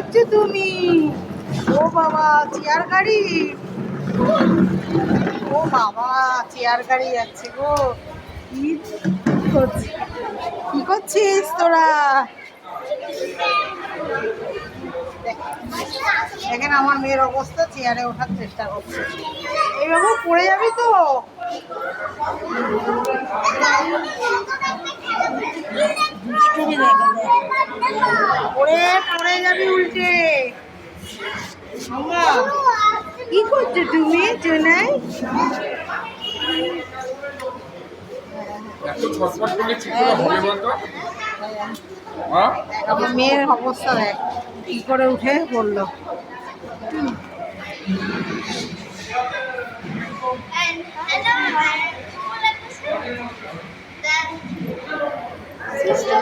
করছ তুমি? ও বাবা, চেয়ার গাড়ি? ও বাবা, চেয়ার গাড়ি যাচ্ছে গো। কি করছিস? করছিস তোরা? দেখেন আমার মেয়ের অবস্থা, চেয়ারে ওঠার চেষ্টা করছে। এইভাবে পড়ে যাবি তো? দুষ্টুমি দেখে পড়ে পড়ে যাবি উল্টে। কি করছ তুমি হ্যাঁ আমার মেয়ের অবস্থা দেখ কি করে উঠে পড়ল Sister,